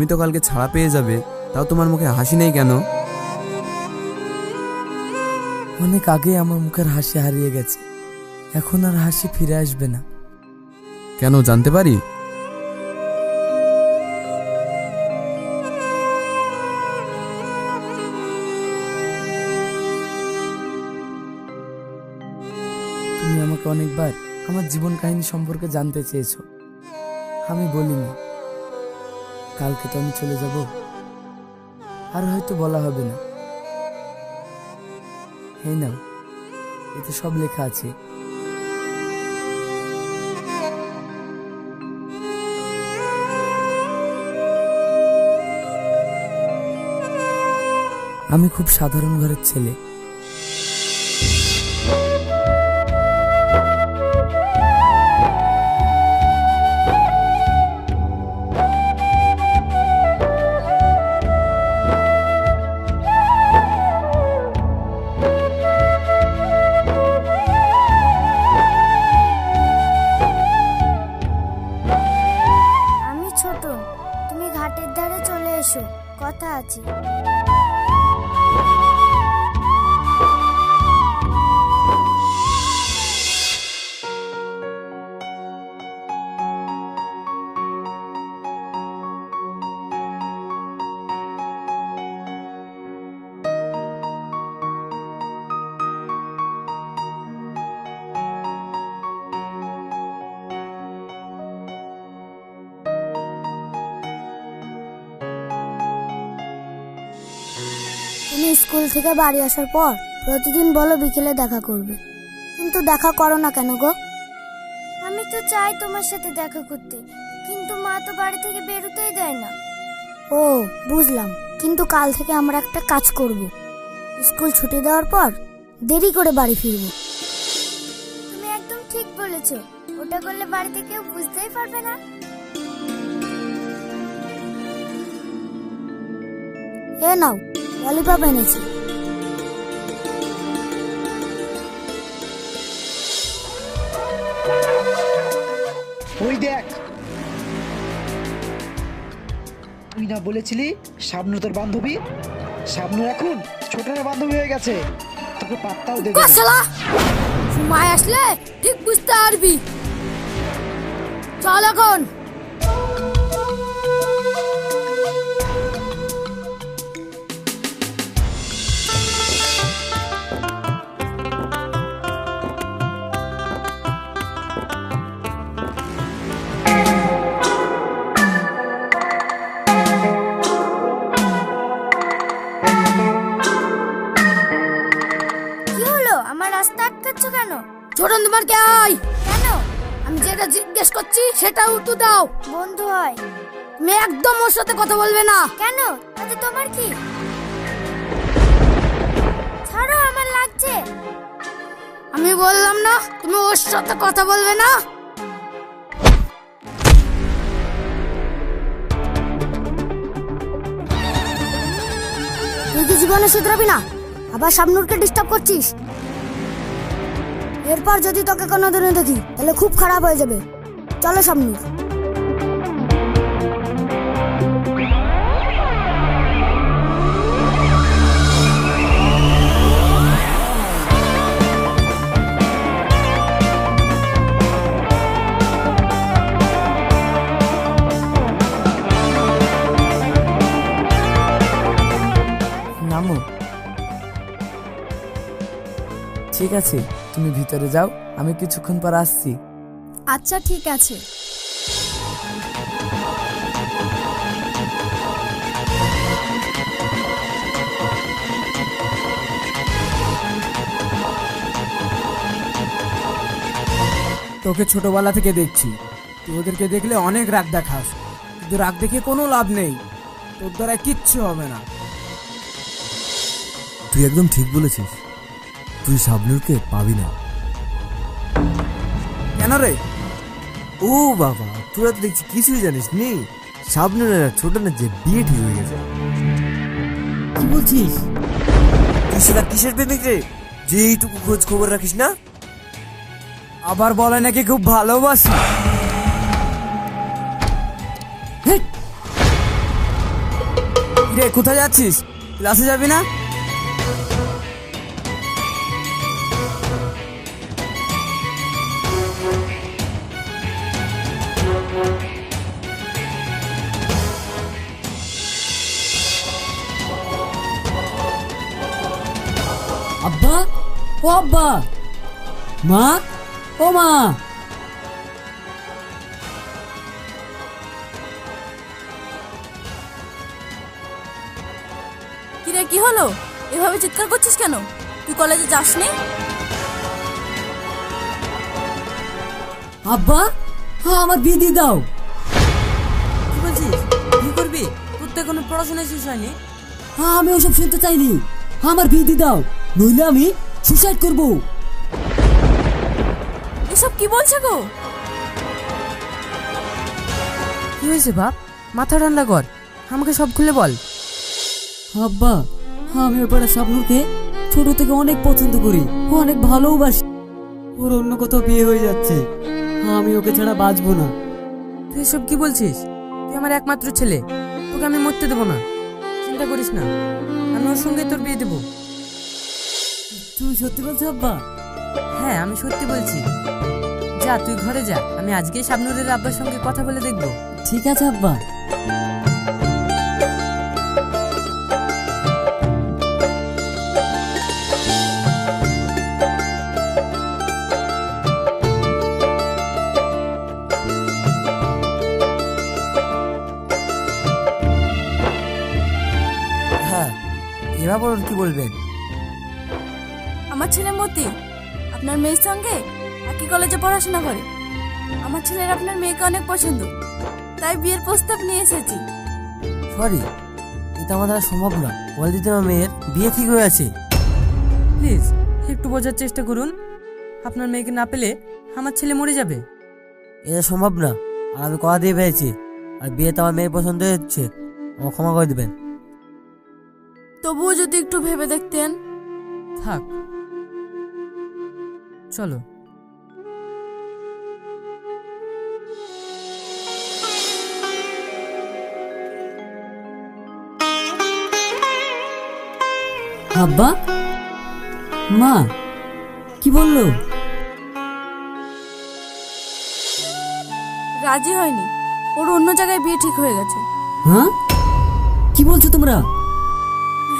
তুমি তো কালকে ছাড়া পেয়ে যাবে তাও তোমার মুখে হাসি নেই কেন? অনেক আগে আমার মুখের হাসি হারিয়ে গেছে। এখন আর হাসি ফিরে আসবে না। কেন জানতে পারি? তুমি আমাকে অনেকবার আমার জীবন কাহিনী সম্পর্কে জানতে চেয়েছো। আমি বলিনি। কালকে তো আমি চলে যাব। আর হয়তো বলা হবে না। এই না এতে সব লেখা আছে। আমি খুব সাধারণ ঘরের ছেলে। স্কুল থেকে বাড়ি আসার পর প্রতিদিন বলো বিকেলে দেখা করবে। কিন্তু দেখা করো না কেন গো? আমি তো চাই তোমার সাথে দেখা করতে কিন্তু মা তো বাড়ি থেকে বেরোতেই দেয় না। ও বুঝলাম। কিন্তু কাল থেকে আমরা একটা কাজ করব। স্কুল ছুটি দেওয়ার পর দেরি করে বাড়ি ফিরব। তুমি একদম ঠিক বলেছ। ওটা করলে বাড়িতে কেউ বুঝতেই পারবে না। এ নাও ললিপপ এনেছি। ওই দেখ। তুই না বলেছিলি শাবনু তোর বান্ধবী? শাবনু এখন ছোটনের বান্ধবী হয়ে গেছে। তোকে পাত্তাও দেবে না। সময় আসলে ঠিক বুঝতে পারবি। চল এখন। আটকাচ্ছ কেন? ছোট তোমার কে হয়? কেন? আমি যেটা জিজ্ঞেস করছি সেটা উত্তর দাও। বন্ধু হয়। তুমি একদম ওর সাথে কথা বলবে না। কেন? তাতে তোমার কি? ছাড়ো আমার লাগছে। আমি বললাম না তুমি ওর সাথে কথা বলবে না। তুই কি জীবনে শুধরাবি না? আবার শাবনুরকে ডিস্টার্ব করছিস? এরপর যদি তোকে কোনো দিনে দেখি তাহলে খুব খারাপ হয়ে যাবে। চলো সামনে। নামো। ঠিক আছে তুমি ভিতরে যাও আমি কিছুক্ষণ পর আসছি। আচ্ছা ঠিক আছে। তোকে ছোটবেলা থেকে দেখছি। তুই ওদেরকে দেখলে অনেক রাগ দেখাস। কিন্তু রাগ দেখে কোনো লাভ নেই। তোর দ্বারা কিচ্ছু হবে না। তুই একদম ঠিক বলেছিস। তুই শাবনুরকে পাবি না। কেন রে? ও বাবা, তোরা তো দেখছি কিছুই জানিস নি। শাবনুরের আর ছোটনের যে বিয়ে ঠিক হয়ে গেছে। কি বলছিস? তুই সেটা কিসের প্রেমিক রে যে এইটুকু খোঁজ খবর রাখিস না? আবার বলে নাকি খুব ভালোবাসি। রে কোথায় যাচ্ছিস? ক্লাসে যাবি না? ও আব্বা মা ও মা কিরে কি হলো? এভাবে চিৎকার করছিস কেন? তুই কলেজে যাসনি? আব্বা হ্যাঁ আমার বিয়ে দিয়ে দাও। কি বলছিস? কি করবি? তোর তো কোনো পড়াশোনা শেষ হয়নি। হ্যাঁ আমি ওসব শুনতে চাইনি। আমার বিয়ে দিয়ে দাও। নইলে আমি সুসাইড করব। এসব কি বলছে গো? কি হয়েছে বাপ? মাথা ঠান্ডা কর। আমাকে সব খুলে বল। আব্বা আমি ওপারে স্বপ্নকে ছোট থেকে অনেক পছন্দ করি। ও অনেক ভালোবাসি। ওর অন্য কোথাও বিয়ে হয়ে যাচ্ছে। আমি ওকে ছাড়া বাঁচবো না। তুই এসব কি বলছিস? তুই আমার একমাত্র ছেলে। তোকে আমি মরতে দেবো না। চিন্তা করিস না। আমি ওর সঙ্গে তোর বিয়ে দেবো। তুমি সত্যি বলছো আব্বা? হ্যাঁ আমি সত্যি বলছি। যা তুই ঘরে যা আমি আজকেই শাবনুরের আব্বার সঙ্গে কথা বলে দেখব। ঠিক আছে আব্বা। হ্যাঁ এবার ওর কি বলবেন? আমার ছেলে মতি আপনার মেয়ের সঙ্গে? একই কলেজে পড়াশোনা করে। আমার ছেলের আপনার মেয়েকে অনেক পছন্দ। তাই বিয়ের প্রস্তাব নিয়ে এসেছি। সরি এটা আমার দ্বারা সম্ভব না। বল দিতে আমার মেয়ের বিয়ে ঠিক হয়ে আছে। প্লিজ একটু বোঝার চেষ্টা করুন। আপনার মেয়েকে না পেলে আমার ছেলে মরে যাবে। এটা সম্ভব না। আর আমি কথা দিয়ে পেয়েছি আর বিয়ে তো আমার মেয়ের পছন্দ হচ্ছে। আমার ক্ষমা করে দেবেন। তবুও যদি একটু ভেবে দেখতেন। থাক। চলো। আব্বা? মা কি বলল? রাজি হয়নি। ওর অন্য জায়গায় বিয়ে ঠিক হয়ে গেছে। হ্যাঁ? কি বলছো তোমরা?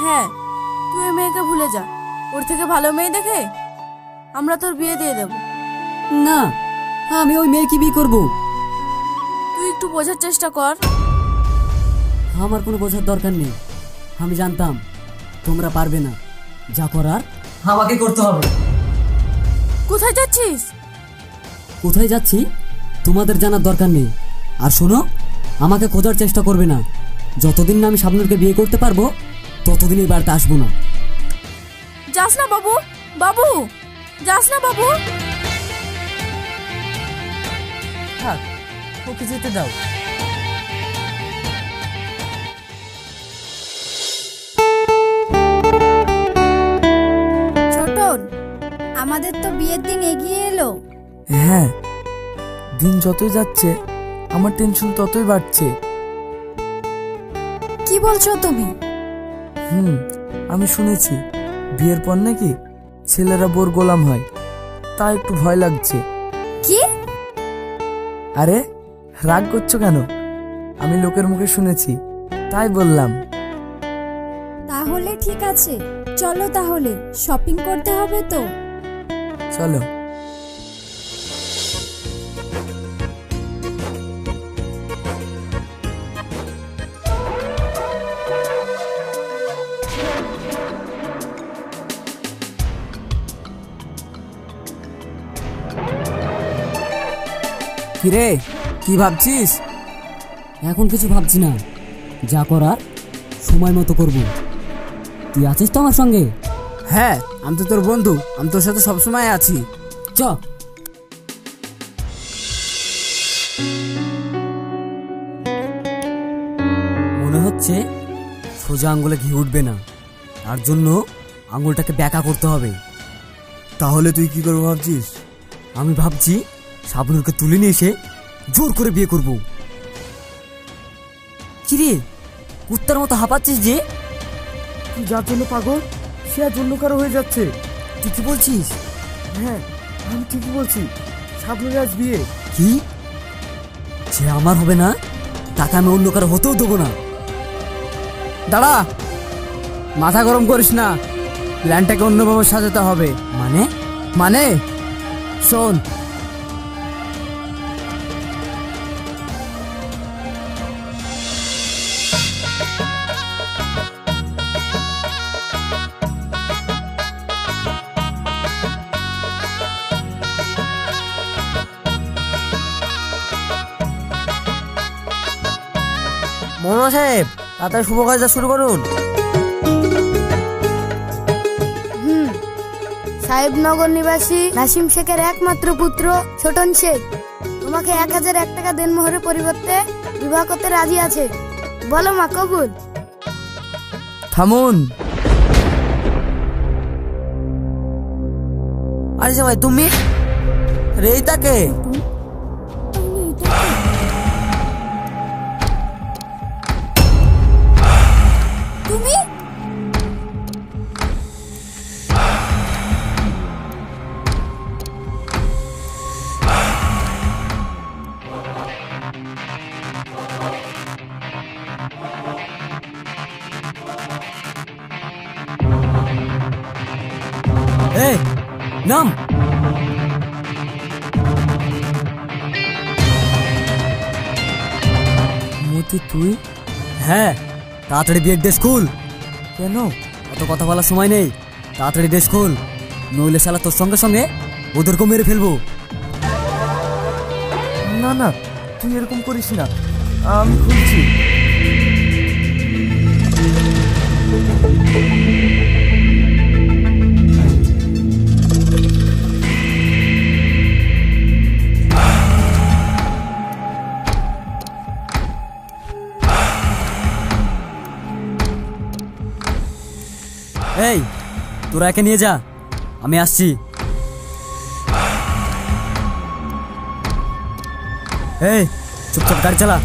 হ্যাঁ তুই ওই মেয়েকে ভুলে যা। ওর থেকে ভালো মেয়ে দেখে আমরা তোর বিয়ে দিয়ে দেব। না আমি ওই মেয়েকে বিয়ে করব। তুই একটু বোঝার চেষ্টা কর। আমার কোনো বোঝার দরকার নেই। আমি জানতাম তোমরা পারবে না। যা করার আমাকে করতে হবে। কোথায় যাচ্ছিস? কোথায় যাচ্ছি তোমাদের জানার দরকার নেই। আর শোনো আমাকে খোঁজার চেষ্টা করবে না। যতদিন না আমি সামনেরকে বিয়ে করতে পারব ততদিন এই বাড়িতে আসব না। যাস না বাবু বাবু। যাস না বাবু। থাক ওকে যেতে দাও। ছোটন আমাদের তো বিয়ের দিন এগিয়ে এলো। হ্যাঁ দিন যতই যাচ্ছে আমার টেনশন ততই বাড়ছে। কি বলছো তুমি? হুম আমি শুনেছি বিয়ের পর নাকি ছেলেরা বোর গোলাম হয়। তা একটু ভয় লাগছে। কি? আরে রাগ করছ কেন? আমি লোকের মুখে শুনেছি। তাই বললাম। তাহলে ঠিক আছে। চলো তাহলে শপিং করতে হবে তো। চলো। কিরে? কি ভাবছিস? এখন কিছু ভাবছি না। যা করার সময় মতো করব। তুই আছিস তো আমার সঙ্গে? হ্যাঁ আমি তো তোর বন্ধু। আমি তোর সাথে সবসময় আছি। চ। মনে হচ্ছে সোজা আঙ্গুলে ঘি উঠবে না। তার জন্য আঙ্গুলটাকে ব্যাকা করতে হবে। তাহলে তুই কি করব ভাবছিস? আমি ভাবছি শাবনুরকে তুলে নিয়ে এসে জোর করে বিয়ে করব। কিরে কুত্তার মতো হাঁপাচ্ছিস যে? তুই যার জন্য পাগল সে আর জন্য কারও হয়ে যাচ্ছে। তুই কি বলছিস? হ্যাঁ আমি ঠিকই বলছি। শাবনুর আজ বিয়ে। কি? যে আমার হবে না? তাকে আমি অন্য কারও হতেও দেবো না। দাঁড়া মাথা গরম করিস না। প্ল্যানটাকে অন্যভাবে সাজাতে হবে। মানে? মানে? শোন মোহন সাহেব তাড়াতাড়ি শুভ কাজটা শুরু করুন। হুম সাহেবনগর নিবাসী নাসিম শেখের একমাত্র পুত্র ছোটন শেখ। তোমাকে এক হাজার এক টাকা দেনমোহরের পরিবর্তে বিবাহ করতে রাজি আছে। বলো মা কবুল। থামুন। আরে ভাই তুমি? রে মতি, তুই? হ্যাঁ তাড়াতাড়ি বিয়ের ড্রেস খুল কেন? অত কথা বলার সময় নেই। তাড়াতাড়ি ড্রেস খুল নইলে শালা তোর সঙ্গে সঙ্গে ওদেরকেও মেরে ফেলব। না না, তুই এরকম করিস না। আমি খুলছি। এই তোরা একে নিয়ে যা। আমি আসছি। এই চুপচাপ গাড়ি চালা।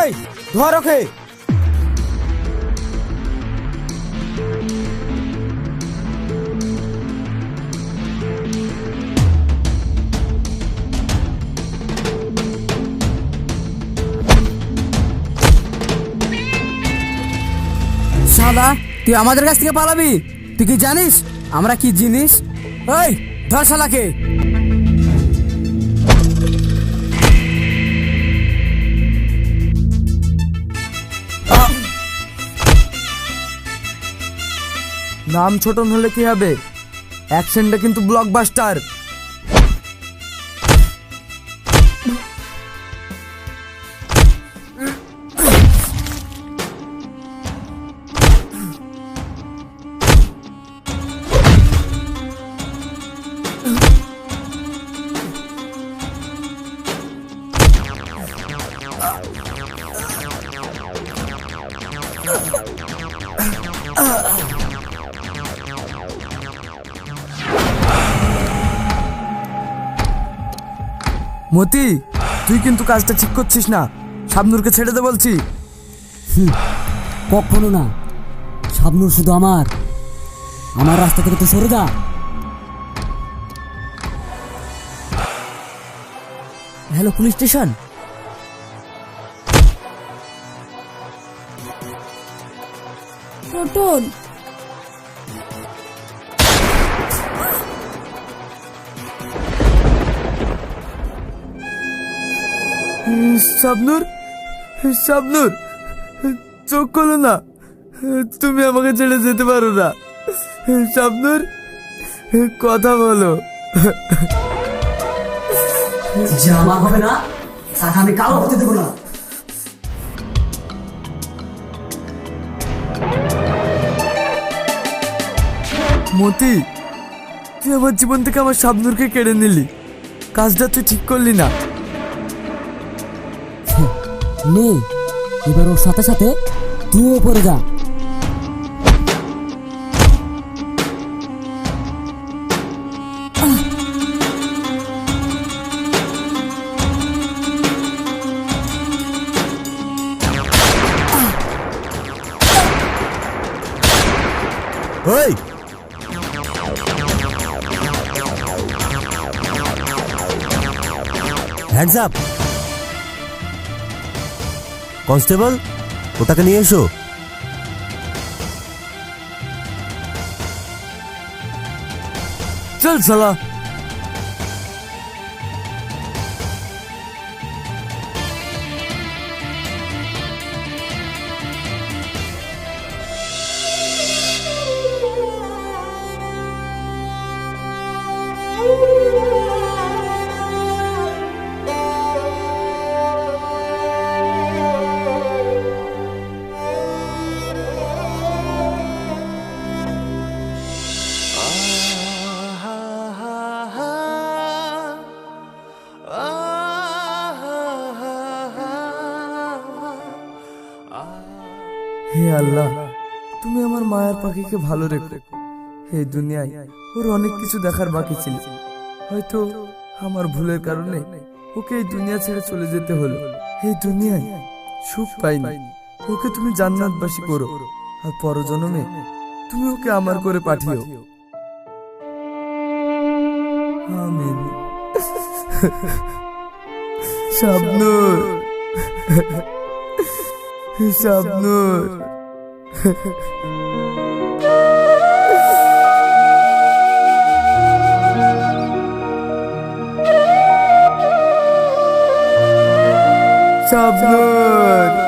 এই ধর ওকে সাদা, তুই আমাদের কাছ থেকে পালাবি? তুই কি জানিস? আমরা কি জিনিস? ওই ধর শালাকে। নাম ছোটন হলে কি হবে? অ্যাকশনটা কিন্তু ব্লকবাস্টার মতি তুই কিন্তু কাজটা ঠিক করছিস না। শাবনুরকে ছেড়ে দে বলছি। কখনো না। শাবনুর শুধু আমার। আমার রাস্তা থেকে তো সরে যা। Hello police station? Toton Shabnur? Shabnur চোখ খোলো না। তুমি আমাকে ছেড়ে যেতে পারো না। শাবনুর কথা বলো। আমার হবে না তাকে আমি কারও হতে দেবো না। মতি তুই আমার জীবন থেকে আমার শাবনুরকে কেড়ে নিলি। কাজটা তুই ঠিক করলি না। নে এবার ওর সাথে সাথে তুইও পড়ে যা। হ্যান্ডস আপ কনস্টেবল ওটাকে নিয়ে এসো। চল চলা আল্লাহ, তুমি আমার মায়ের পাখিকে ভালো রেখো। হে দুনিয়ায়, ওর অনেক কিছু দেখার বাকি ছিল। হয়তো আমার ভুলের কারণে ওকে এই দুনিয়া ছেড়ে চলে যেতে হলো। এই দুনিয়ায়, সুখ পাইনি। ওকে তুমি জান্নাতবাসী করো। আর পরজন্মে তুমি ওকে আমার করে পাঠিও। আমিন। শাবনুর শাবনুর শাবনুর